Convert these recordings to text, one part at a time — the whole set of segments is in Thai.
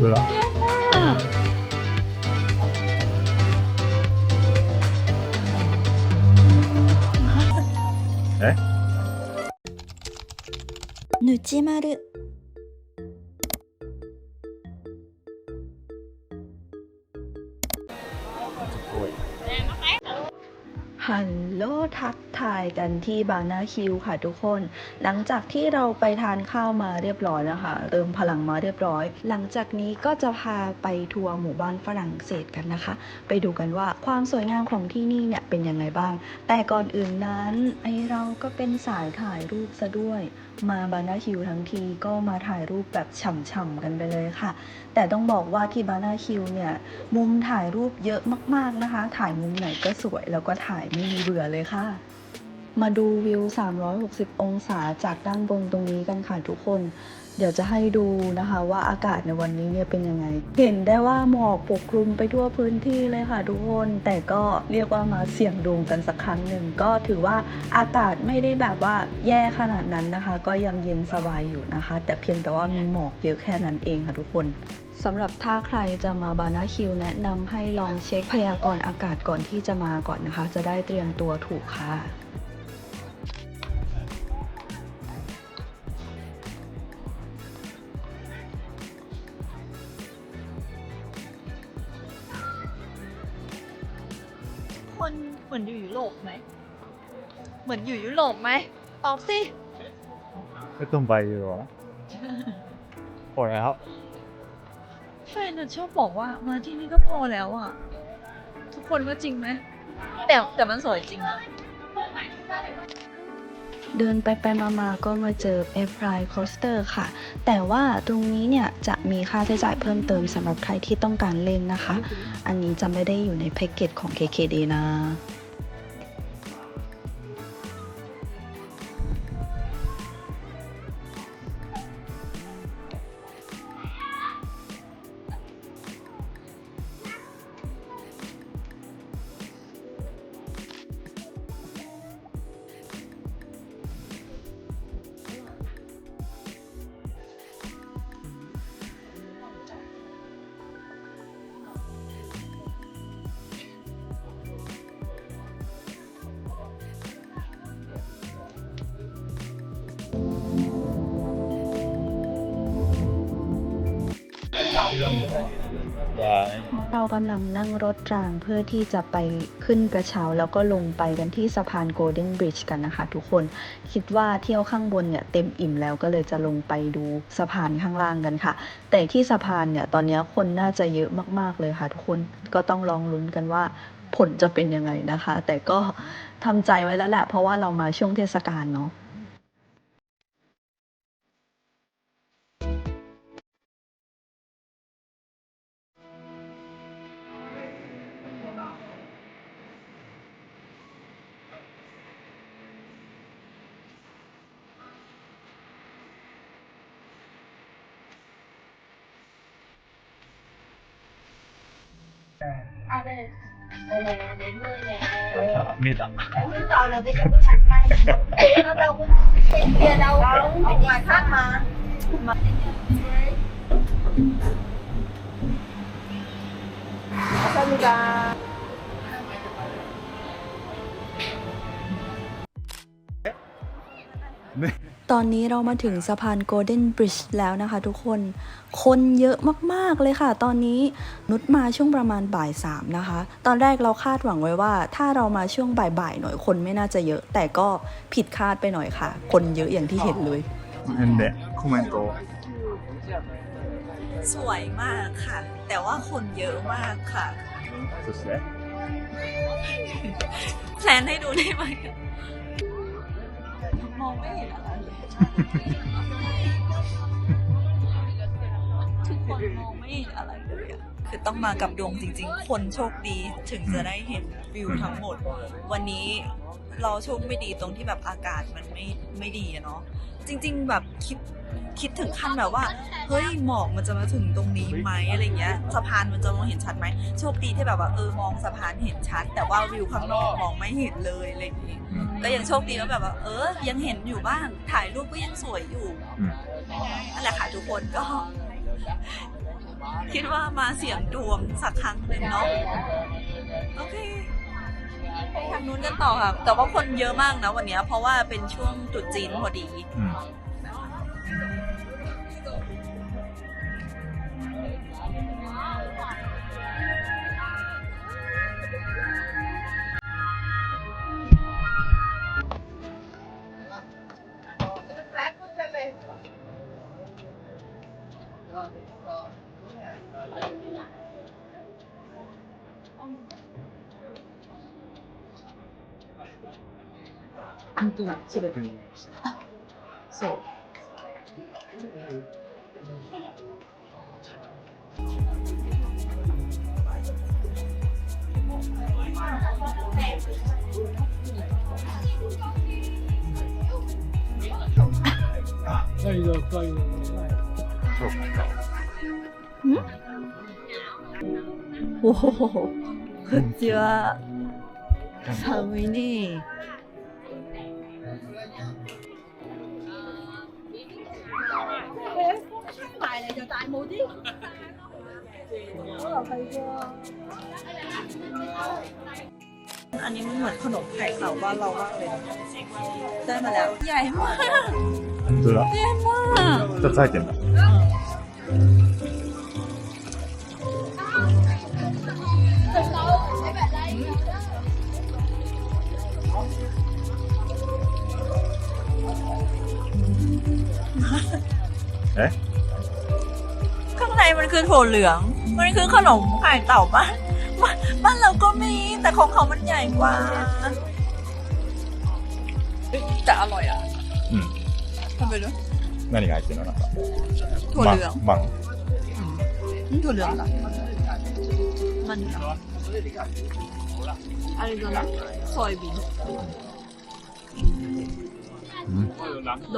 僕が。え？ぬちまる。ハロータッ ทายกันที่บานาคิวค่ะทุกคน หลังจากที่เราไปทานข้าวมาเรียบร้อยนะคะเติมพลังมาเรียบร้อย หลังจากนี้ก็จะพาไปทัวร์หมู่บ้านฝรั่งเศสกันนะคะ ไปดูกันว่าความสวยงามของที่นี่เนี่ยเป็นยังไงบ้าง แต่ก่อนอื่นนั้นไอเราก็เป็นสายถ่ายรูปซะด้วย มาบานาคิวทั้งทีก็มาถ่ายรูปแบบฉ่ำๆกันไปเลยค่ะ แต่ต้องบอกว่าที่บานาคิวเนี่ยมุมถ่ายรูปเยอะมากๆนะคะ ถ่ายมุมไหนก็สวยแล้วก็ถ่ายไม่มีเบื่อเลยค่ะ มาดูวิว 360 องศาจากด้านบนตรงนี้กันค่ะทุกคน เดี๋ยวจะให้ดูนะคะว่าอากาศในวันนี้เนี่ยเป็นยังไง เห็นได้ว่าหมอกปกคลุมไปทั่วพื้นที่เลยค่ะทุกคน แต่ก็เรียกว่ามาเสี่ยงดวงกันสักครั้งหนึ่ง ก็ถือว่าอากาศไม่ได้แบบว่าแย่ขนาดนั้นนะคะ ก็ยังเย็นสบายอยู่นะคะ แต่เพียงแต่ว่ามีหมอกเยอะแค่นั้นเองค่ะทุกคนสำหรับถ้าใครจะมาบานาคิวแนะนำให้ลองเช็คพยากรณ์อากาศก่อนที่จะมาก่อนนะคะ จะได้เตรียมตัวถูกค่ะ ปไหม เหมือนอยู่ยุโรปไหมตอบสิ ไม่ต้องไปหรอพอแล้วแฟนน่ะชอบบอกว่ามาที่นี่ก็พอแล้วอะ ทุกคนว่าจริงไหม แต่แต่มันสวยจริงนะ เดินไปไปมามาก็มาเจอ a i r f r y Coaster ค่ะ แต่ว่าตรงนี้เนี่ยจะมีค่าใช้จ่ายเพิ่มเติมสำหรับใครที่ต้องการเล่นนะคะ อันนี้จะไม่ได้อยู่ในแพ็กเกจของ KKD นะ เรากำลังนั่งรถรางเพื่อที่จะไปขึ้นกระเช้าแล้วก็ลงไปกันที่สะพาน Golden Bridge กันนะคะทุกคนคิดว่าเที่ยวข้างบนเนี่ยเต็มอิ่มแล้วก็เลยจะลงไปดูสะพานข้างล่างกันค่ะ แต่ที่สะพานเนี่ยตอนนี้คนน่าจะเยอะมากๆเลยค่ะ ทุกคนก็ต้องลองลุ้นกันว่าผลจะเป็นยังไงนะคะ แต่ก็ทำใจไว้แล้วแหละเพราะว่าเรามาช่วงเทศกาลเนาะ 압니다. 감사합니다. ตอนนี้เรามาถึงสะพานโกลเด้นบริดจ์แล้วนะคะทุกคน คนเยอะมากๆเลยค่ะ ตอนนี้นุชมาช่วงประมาณบ่ายสามนะคะ ตอนแรกเราคาดหวังไว้ว่า ถ้าเรามาช่วงบ่ายๆหน่อยคนไม่น่าจะเยอะ แต่ก็ผิดคาดไปหน่อยค่ะ คนเยอะอย่างที่เห็นเลยนั่นแหละคุมันโตสวยมากค่ะ แต่ว่าคนเยอะมากค่ะสุดแสแพลนให้ดูได้ไหม องไม่เห็นอะไรทุกคนมองไม่เห็นอะไรเลยอะคือต้องมากับดวงจริง ๆ คนโชคดีถึงจะได้เห็นวิวทั้งหมด วันนี้ เราโชคไม่ดีตรงที่แบบอากาศมันไม่ไม่ดีอะเนาะจริง ๆ แบบคิดคิดถึงขั้นแบบว่าเฮ้ยหมอกมันจะมาถึงตรงนี้ไหมอะไรเงี้ยสะพานมันจะมองเห็นชัดไหมโชคดีที่แบบว่าเออมองสะพานเห็นชัด แต่ว่าวิวข้างนอกมองไม่เห็นเลยอะไรอย่างงี้อืมก็ยังโชคดีว่าแบบว่าเออ ยังเห็นอยู่บ้างถ่ายรูปก็ยังสวยอยู่อืมนั่นแหละค่ะทุกคนก็ คิดว่ามาเสี่ยงดวงสักครั้งหนึ่งเนาะโอเค ไปทางนู้นกันต่อค่ะ แต่ว่าคนเยอะมากนะวันเนี้ยเพราะว่าเป็นช่วงตรุษจีนพอดี อืม 本当に、それ。あ、そう。はいどうかん？おおこっちは寒いね。 อันนี้มันเหมือนขนมไข่เต่าบ้านเรามากเลยนะได้มาแล้ว ใหญ่มาก 本当だ。ใหญ่มาก 二つ入ってんだ。え ข้างใน มันคือถั่วเหลือง มันคือขนมไข่เต่าบ้านบ้านบ้านเราก็มี แต่ของเขามันใหญ่กว่าแต่อร่อยอ่ะ うん。 ทำไปด้วย 何が入ってるのなんか。 ถั่วเหลือง マン。 นี่ถั่วเหลืองเหรอมันเหรออะไรตัวนั้นซอยบีน うん。 โด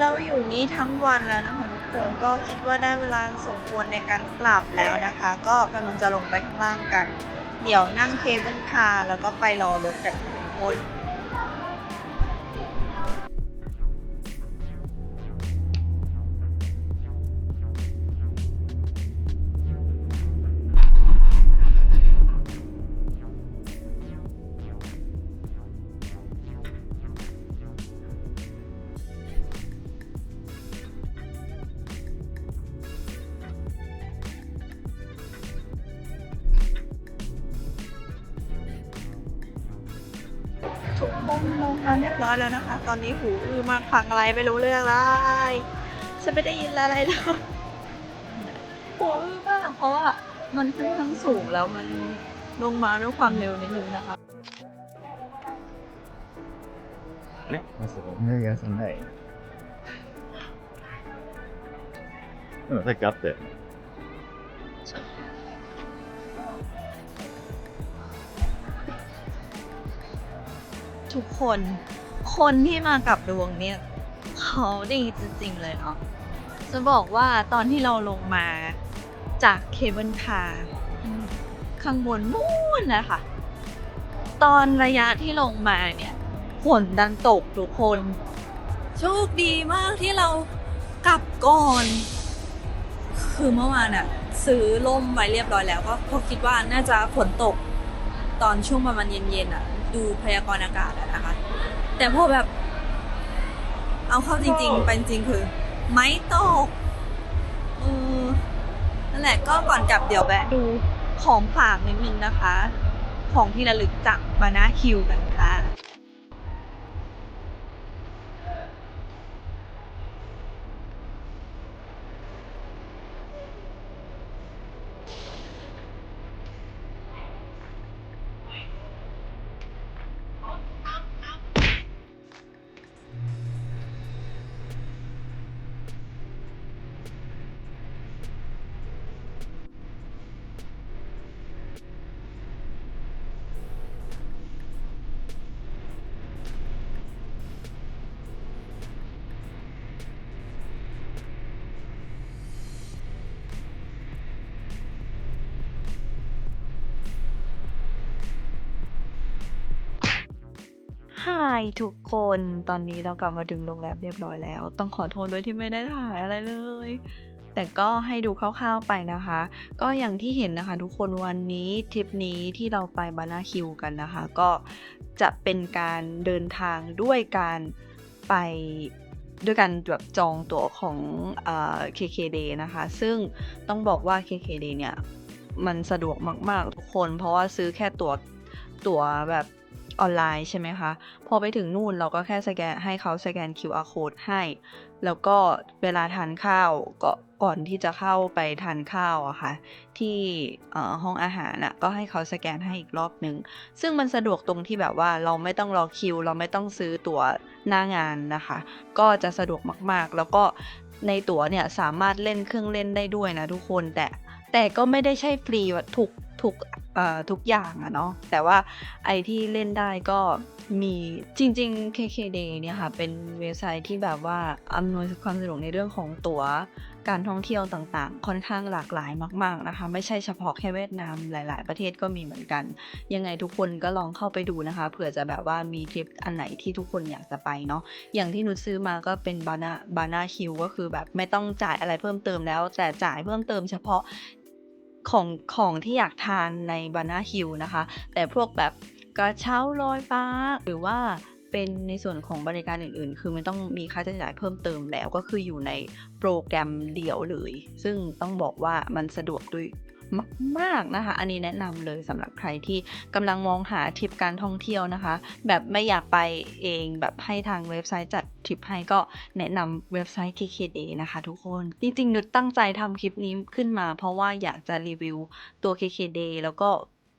เราอยู่นี่ทั้งวันแล้วนะคะทุกคนก็คิดว่าได้เวลาสมควรในการกลับแล้วนะคะ ก็กำลังจะลงไปข้างล่างกัน เดี๋ยวนั่งเคเบิลคาร์แล้วก็ไปรอรถกันทุกคนทุกคน ลงมาเรียบร้อยแล้วนะคะ ตอนนี้หูอื้อมากฟังอะไรไม่รู้เรื่องเลยฉันไม่ได้ยินอะไรเลยหูอื้อมากเพราะว่ามันค่อนข้างสูงแล้วมันลงมาด้วยความเร็วนิดนึงนะคะ ね。いや、そんない。うん、さっきあったよね。 ทุกคน คนที่มากับดวงเนี่ย เขาดีจริงๆเลยเนาะจะบอกว่าตอนที่เราลงมาจากเคเบิลคาร์ข้างบนนู่นนะคะตอนระยะที่ลงมาเนี่ยฝนดันตกทุกคน โชคดีมากที่เรากลับก่อน คือเมื่อวานอะซื้อร่มไว้เรียบร้อยแล้วก็พราะคิดว่าน่าจะฝนตก ตอนช่วงประมาณเย็นๆอะ ดูพยากรณ์อากาศอะนะคะ แต่พอแบบ เอาเข้าจริงๆเป็นจริงคือ ไม่ตกเออนั่นแหละก็ก่อนกลับเดี๋ยวแวะดูของฝากนิดนึงนะคะ ของที่ระลึกจากมานาคิวกันค่ะ ฮายทุกคนตอนนี้เรากลับมาถึงโรงแรมเรียบร้อยแล้ว ต้องขอโทษด้วยที่ไม่ได้ถ่ายอะไรเลย แต่ก็ให้ดูคร่าวๆไปนะคะ ก็อย่างที่เห็นนะคะ ทุกคนวันนี้ทริปนี้ที่เราไปบานาคิวกันนะคะ ก็จะเป็นการเดินทางด้วยการไปด้วยการแบบจองตั๋วของเอ่อ KKD นะคะ ซึ่งต้องบอกว่า KKD เนี่ย มันสะดวกมากๆทุกคน เพราะว่าซื้อแค่ตั๋วตั๋วแบบ ออนไลน์ใช่ไหมคะ พอไปถึงนู่นเราก็แค่สแกนให้เขาสแกน QR code ให้ แล้วก็เวลาทานข้าวก็ก่อนที่จะเข้าไปทานข้าวอะค่ะที่ห้องอาหารน่ะก็ให้เขาสแกนให้อีกรอบนึงซึ่งมันสะดวกตรงที่แบบว่าเราไม่ต้องรอคิว เราไม่ต้องซื้อตั๋วหน้างานนะคะ ก็จะสะดวกมากๆ แล้วก็ในตั๋วเนี่ยสามารถเล่นเครื่องเล่นได้ด้วยนะทุกคนแต่แต่ก็ไม่ได้ใช่ฟรีว่าทุกทุก ทุกอย่างอะเนาะแต่ว่าไอที่เล่นได้ก็มีจริง ๆ KKD เนี่ยค่ะ เป็นเว็บไซต์ที่แบบว่าอำนวยความสะดวกในเรื่องของตั๋วการท่องเที่ยวต่างๆ ค่อนข้างหลากหลายมาก ๆนะคะ ไม่ใช่เฉพาะแค่เวียดนามหลาย ๆ ประเทศก็มีเหมือนกัน ยังไงทุกคนก็ลองเข้าไปดูนะคะเผื่อจะแบบว่ามีทริปอันไหนที่ทุกคนอยากจะไปเนาะอย่างที่นุชซื้อมาก็เป็นบานาบานาคิวก็คือแบบไม่ต้องจ่ายอะไรเพิ่มเติมแล้ว แต่จ่ายเพิ่มเติมเฉพาะ ของของที่อยากทานในบานาฮิวนะคะ แต่พวกแบบกระเช้าลอยฟ้า หรือว่าเป็นในส่วนของบริการอื่นๆ คือไม่ต้องมีค่าใช้จ่ายเพิ่มเติมแล้วก็คืออยู่ในโปรแกรมเดียวเลย ซึ่งต้องบอกว่ามันสะดวกด้วย มากๆนะคะ อันนี้แนะนำเลยสำหรับใครที่กำลังมองหาทริปการท่องเที่ยวนะคะ แบบไม่อยากไปเองแบบให้ทางเว็บไซต์จัดทริปให้ก็แนะนำเว็บไซต์ KKD นะคะ ทุกคน จริงๆนุชตั้งใจทำคลิปนี้ขึ้นมา เพราะว่าอยากจะรีวิวตัว KKD แล้วก็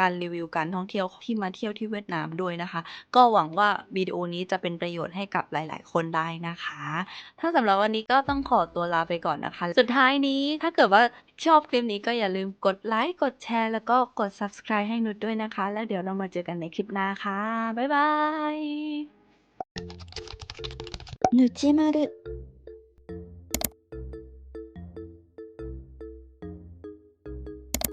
การรีวิวการท่องเที่ยวที่มาเที่ยวที่เวียดนามด้วยนะคะ ก็หวังว่าวิดีโอนี้จะเป็นประโยชน์ให้กับหลาย ๆ คนได้นะคะ ถ้าสำหรับวันนี้ก็ต้องขอตัวลาไปก่อนนะคะ สุดท้ายนี้ถ้าเกิดว่าชอบคลิปนี้ก็อย่าลืมกดไลค์ กดแชร์ แล้วก็กด subscribe ให้นุชด้วยนะคะ แล้วเดี๋ยวเรามาเจอกันในคลิปหน้าค่ะ บ๊ายบาย ぬちまる